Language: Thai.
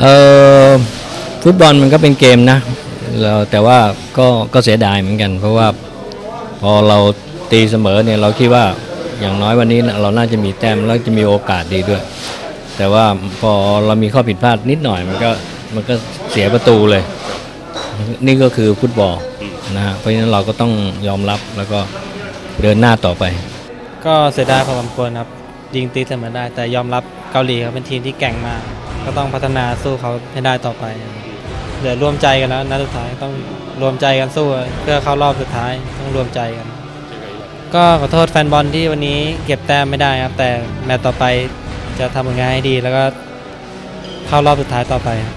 เออฟุตบอลมันก็เป็นเกมนะเราแต่ว่าก็ก็เสียดายเหมือนกัน เพราะว่าพอเราตีเสมอเนี่ยเราคิดว่าอย่างน้อยวันนี้เราน่าจะมีแต้มแล้วจะมีโอกาสดีด้วย แต่ว่าพอเรามีข้อผิดพลาดนิดหน่อยมันก็มันก็เสียประตูเลย นี่ก็คือฟุตบอลนะฮะเพราะฉะนั้นเราก็ต้องยอมรับแล้วก็เดินหน้าต่อไป ก็เสียดายพอสมควรครับยิงตีเสมอได้แต่ยอมรับเกาหลีเขาเป็นทีมที่แกร่งมาก ก็ต้องพัฒนาสู้เขาให้ได้ต่อไป เดี๋ยวรวมใจกันแล้วนัดสุดท้ายต้องรวมใจกันสู้เพื่อเข้ารอบสุดท้ายต้องรวมใจกัน ก็ขอโทษแฟนบอลที่วันนี้เก็บแต้มไม่ได้ครับ แต่แมตต์ต่อไปจะทำผลงานให้ดีแล้วก็เข้ารอบสุดท้ายต่อไปครับ